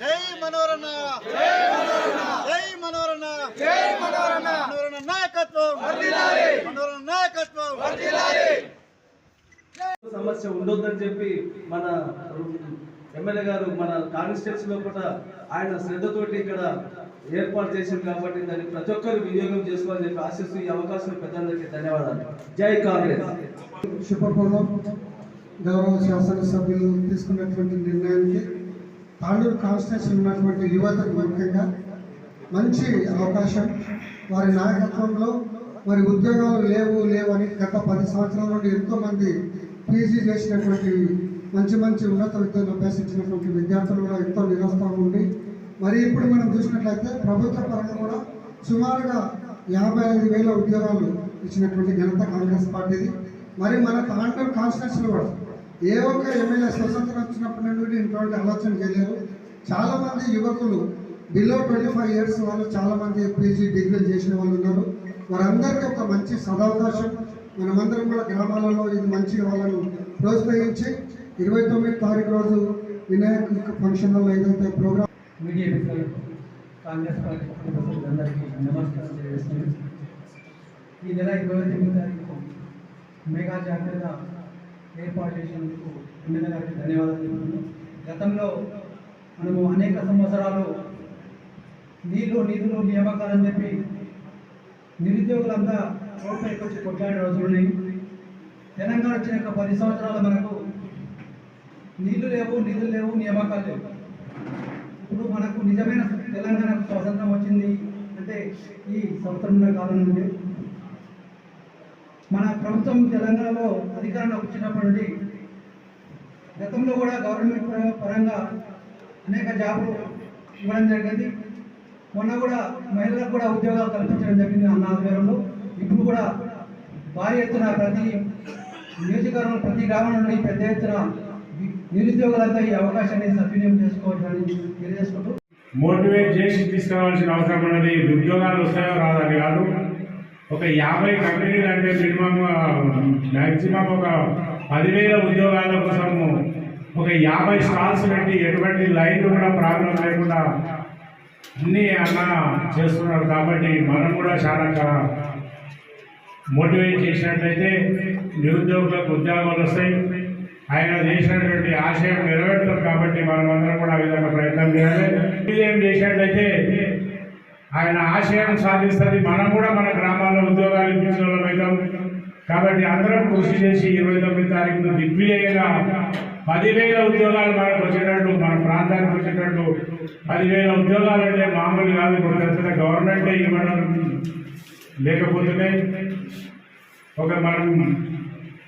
జై మనోరణ జై మనోరణ జై మనోరణ మనోరణ నాయకత్వం. మనోరణ నాయకత్వం. సమస్య ఉండొద్దని చెప్పి మన ఎమ్మెల్యే గారు మన కాన్స్టిట్యూన్సీ కూడా ఆయన శ్రద్ధతోటి ఇక్కడ ఏర్పాటు చేసింది కాబట్టి దాన్ని ప్రతి ఒక్కరు వినియోగం చేసుకోవాలని చెప్పి ఆశిస్తూ ఈ అవకాశం పెద్దలందరికీ ధన్యవాదాలు. జై కాంగ్రెస్. శుభపూర్వం గౌరవ శాసనసభ్యులు తీసుకున్నటువంటి నిర్ణయానికి తాండూరు కాన్స్టిట్యూషన్ ఉన్నటువంటి యువతకు ముఖ్యంగా మంచి అవకాశం. వారి నాయకత్వంలో మరి ఉద్యోగాలు లేవు లేవు అని గత పది సంవత్సరాల నుండి ఎంతోమంది పీజీ చేసినటువంటి మంచి మంచి ఉన్నత విద్యను అభ్యసించినటువంటి విద్యార్థులు కూడా ఎంతో నిరుత్సాహం ఉండి మరి ఇప్పుడు మనం చూసినట్లయితే ప్రభుత్వ పరంగా కూడా సుమారుగా యాభై ఐదు వేల ఉద్యోగాలు ఇచ్చినటువంటి ఘనత కాంగ్రెస్ పార్టీది. మరి మన తాండూరు కాన్స్టిట్యూన్సీలో కూడా ఏ ఒక్క ఎమ్మెల్యే స్వతంత్రం వచ్చినప్పటి నుండి ఇటువంటి ఆలోచన చేయలేరు. చాలామంది యువకులు బిలో ట్వంటీ ఫైవ్ ఇయర్స్ వాళ్ళు చాలామంది పీజీ డిగ్రీలు చేసిన వాళ్ళు ఉన్నారు. వారందరికీ ఒక మంచి సదవకాశం. మనమందరం కూడా గ్రామాలలో ఇది మంచిగా వాళ్ళను ప్రోత్సహించి ఇరవై తొమ్మిది తారీఖు రోజు వినాయక ఫంక్షన్లలో ఏదైతే ప్రోగ్రామ్ మీడియా మిత్రులకు కాంగ్రెస్ పార్టీ అందరికీ నమస్కారం తెలియజేస్తున్నాను. ఈ నెల ఇరవై తొమ్మిది తారీఖు మెగా జాగ్రత్త ఏర్పాటు చేసినందుకు ఎమ్మెల్యే గారికి ధన్యవాదాలు చెప్తున్నాను. గతంలో మనము అనేక సంవత్సరాలు నీళ్ళు నిధులు నియామకాలని చెప్పి నిరుద్యోగులంతా రోడ్పైకి వచ్చి కొట్లాడే రోజులు ఉన్నాయి. తెలంగాణ వచ్చినాక పది సంవత్సరాలు మనకు నీళ్ళు లేవు నిధులు లేవు నియామకాలు లేవు. ఇప్పుడు మనకు నిజమైన తెలంగాణకు స్వాతంత్రం వచ్చింది. అంటే ఈ సంవత్సరంలో కాలం నుండి మన ప్రభుత్వం తెలంగాణలో అధికారంలోకి వచ్చినప్పటి నుండి గతంలో కూడా గవర్నమెంట్ పరంగా అనేక జాబులు ఇవ్వడం జరిగింది. మొన్న కూడా మహిళలకు కూడా ఉద్యోగాలు కల్పించడం జరిగింది అన్న ఆధ్వర్యంలో. ఇప్పుడు కూడా భారీ ఎత్తున ప్రతి నియోజకవర్గంలో ప్రతి గ్రామం నుండి పెద్ద ఎత్తున నిరుద్యోగులంతా ఈ అవకాశాన్ని సద్వినియోగం చేసుకోవాలని తెలియజేసుకుంటూ మోటివేట్ చేసి తీసుకురావాల్సిన అవసరం ఉన్నది ఉద్యోగాలు వస్తాయో రాదని కాదు. ఒక యాభై కంపెనీలు అంటే మినిమం మ్యాక్సిమం ఒక పదివేల ఉద్యోగాల కోసము ఒక యాభై స్టాల్స్ పెట్టి ఎటువంటి లైన్ కూడా ప్రాబ్లం లేకుండా అన్నీ అలా చేస్తున్నారు కాబట్టి మనం కూడా చాలా మోటివేట్ చేసినట్లయితే నిరుద్యోగులకు ఉద్యోగాలు వస్తాయి. ఆయన చేసినటువంటి ఆశయం నెరవేరుతుంది కాబట్టి మనం అందరం కూడా ఆ విధంగా ప్రయత్నం చేయాలి. విజయం చేసినట్లయితే ఆయన ఆశయం సాధిస్తుంది. మనం కూడా మన గ్రామాల్లో ఉద్యోగాలు ఇప్పించిన వాళ్ళం కాబట్టి అందరం కృషి చేసి ఇరవై తొమ్మిది తారీఖున దిగ్విజయంగా పదివేల ఉద్యోగాలు మనకు వచ్చేటట్టు మన ప్రాంతానికి వచ్చేటట్టు పదివేల ఉద్యోగాలు అంటే మామూలు కాదు. ఇప్పుడు తెలిసిన గవర్నమెంటే ఇవ్వడం లేకపోతే ఒక మనం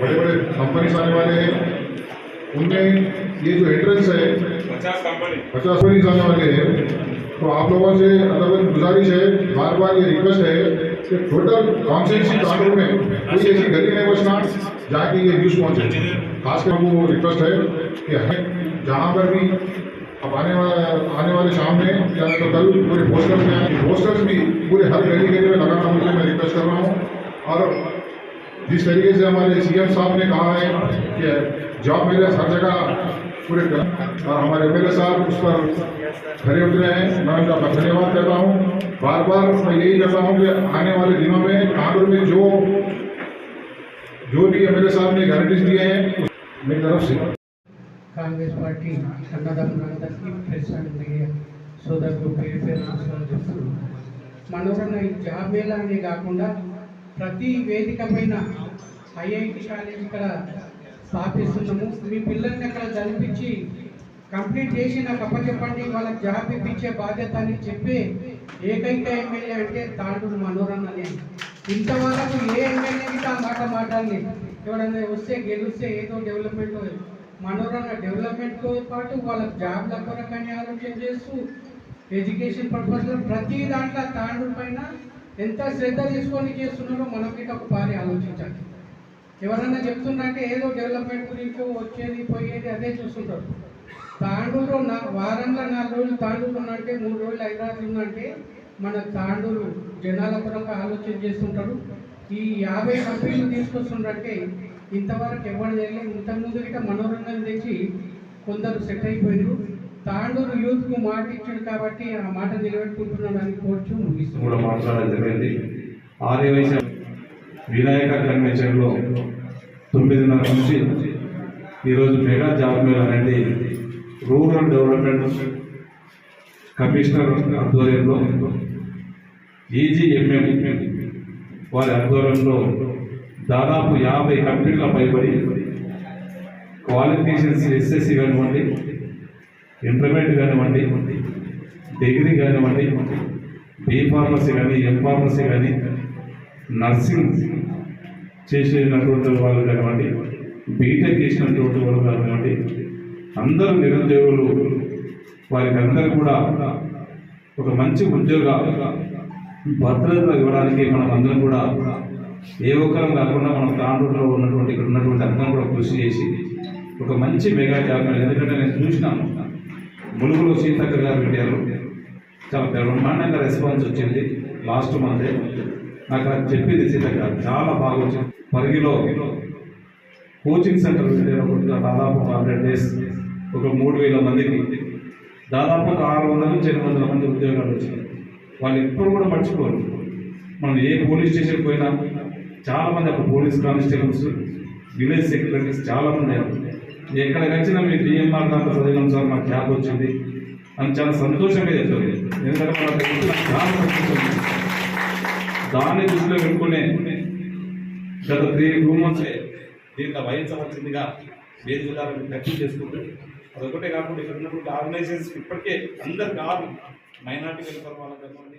बड़े बड़े कंपनीज़ आने वाले हैं। उनमें ये जो एंट्रेंस है पचास कंपनी आने वाले हैं। तो आप लोगों से अदबन गुजारिश है बार बार ये रिक्वेस्ट है कि टोटल कॉन्स्टिट्यूंसी कानून में कोई ऐसी गली नहीं बचना जहाँ की ये न्यूज़ पहुँचे। खासकर वो रिक्वेस्ट है कि हमें जहाँ पर भी अब आने वाला आने वाले शाम में या तो कल पूरे पोस्टर्स में पोस्टर्स भी पूरे हर गली गली में लगाना मुझे मैं रिक्वेस्ट कर रहा हूँ। और जिस तरीके से हमारे सीएम साहब ने कहा है कि जॉब मेरे हर जगह पूरे और हमारे एम साहब उस पर खड़े उतरे हैं मैं उनका धन्यवाद करता हूँ बार बार मैं यही करता हूँ कि आने वाले दिनों में कानपुर में जो जो भी एम साहब ने गारंटीज दिए हैं उस- मेरी तरफ से కాంగ్రెస్ పార్టీ అన్నదమ్ములందరికీ ప్రెసిడెంట్ మీడియా సోదరులు పేరు పేరు నమస్కారం చెప్తున్నాను మనోరన్న ఈ జాబ్ మేళా అనే కాకుండా ప్రతి వేదిక పైన ఐఐటి కాలేజ్ ఇక్కడ స్థాపిస్తున్నాము. మీ పిల్లల్ని అక్కడ చదివించి కంప్లీట్ చేసి నాకు అప్పచెప్పండి వాళ్ళకి జాబ్ ఇప్పించే బాధ్యత అని చెప్పి ఏకైక ఎమ్మెల్యే అంటే తాండూరు అని. ఇంతవరకు ఏ ఎమ్మెల్యేకి ఆ మాట మాట్లాడాలి. ఎవడన్నా వస్తే గెలిస్తే ఏదో డెవలప్మెంట్ మనోరన్న డెవలప్మెంట్తో పాటు వాళ్ళకి జాబ్ల కొరకని ఆలోచన చేస్తూ ఎడ్యుకేషన్ పర్పస్లో ప్రతి దాంట్లో తాండూరు పైన ఎంత శ్రద్ధ తీసుకొని చేస్తున్నారో మనం ఇక ఒకసారి ఆలోచించాలి ఎవరన్నా చెప్తున్నారంటే ఏదో డెవలప్మెంట్ గురించి వచ్చేది పోయేది అదే చూస్తుంటారు. తాండూరు నా వారంలో నాలుగు రోజులు తాండూరు ఉన్నంటే మూడు రోజులు హైదరాబాద్ ఉందంటే మన తాండూరు జనాల పరంగా ఆలోచన చేస్తుంటారు. ఈ యాభై కంపెనీలు తీసుకొస్తుండ్రంటే ఇంతవరకు ఎవరు చేయలేదు. ఇంతకుముందు ఇక మనోరంజన తెచ్చి కొందరు సెట్ అయిపోయారు తాండూరు యూత్కు మాట ఇచ్చాడు కాబట్టి ఆ మాట నిలబెట్టుకుంటున్నాడని కోర్చు ముగిస్తుంది. కూడా మాట్లాడడం జరిగింది. ఆర్యవైశ్య వినాయక కన్వెన్షన్లో తొమ్మిదిన్నర నుంచి ఈరోజు మెగా జాబ్ మేళ అనేది రూరల్ డెవలప్మెంట్ కమిషనర్ ఆధ్వర్యంలో ఈజీఎంఎం వారి ఆధ్వర్యంలో దాదాపు యాభై కంపెనీల పైబడి క్వాలిఫికేషన్స్ ఎస్ఎస్సి కానివ్వండి ఇంటర్మీడియట్ కానివ్వండి డిగ్రీ కానివ్వండి బీ ఫార్మసీ కానీ ఎం ఫార్మసీ కానీ నర్సింగ్ చేసినటువంటి వాళ్ళు కానివ్వండి బీటెక్ చేసినటువంటి వాళ్ళు కానివ్వండి అందరూ నిరుద్యోగులు వారికి అందరూ కూడా ఒక మంచి ఉద్యోగ భద్రత ఇవ్వడానికి మనం అందరం కూడా ఏ ఒక్కరం కాకుండా మనం తాండూరులో ఉన్నటువంటి ఇక్కడ ఉన్నటువంటి అందరం కూడా కృషి చేసి ఒక మంచి మెగా జాబ్. ఎందుకంటే నేను చూసినాను ములుగులో సీతక్క గారు పెట్టారు. చాలా బ్రహ్మాండంగా రెస్పాన్స్ వచ్చింది లాస్ట్ మంత్ నాకు అది చెప్పింది సీతక్క చాలా బాగా వచ్చింది. పరిగిలో కోచింగ్ సెంటర్ పెట్టారు దాదాపు హండ్రెడ్ డేస్ ఒక మూడు వేల మందికి దాదాపు ఒక ఆరు వందల నుంచి ఎనిమిది వందల మంది ఉద్యోగాలు వచ్చినాయి. వాళ్ళు ఎప్పుడు కూడా మర్చిపోరు. మనం ఏ పోలీస్ స్టేషన్ పోయినా చాలామంది అక్కడ పోలీస్ కానిస్టేబుల్స్ విలేజ్ సెక్రటరీస్ చాలామంది మంది ఎక్కడికి వచ్చినా మీ డిఎంఆర్ దాంట్లో చదివినాం సార్ మాకు క్యాబ్ వచ్చింది. అని చాలా సంతోషంగా చెప్తుంది ఎందుకంటే మనకు దాన్ని దృష్టిలో పెట్టుకునే గత త్రీ టూ మంత్స్ దీంట్లో వహించవలసిందిగా వేది జిల్లాలను ప్రయత్నం చేసుకుంటూ అదొకటే కాకుండా ఇక్కడ ఉన్నటువంటి ఆర్గనైజేషన్స్ ఇప్పటికే అందరు కాదు. మైనార్టీ వెల్ఫేర్ వాళ్ళకి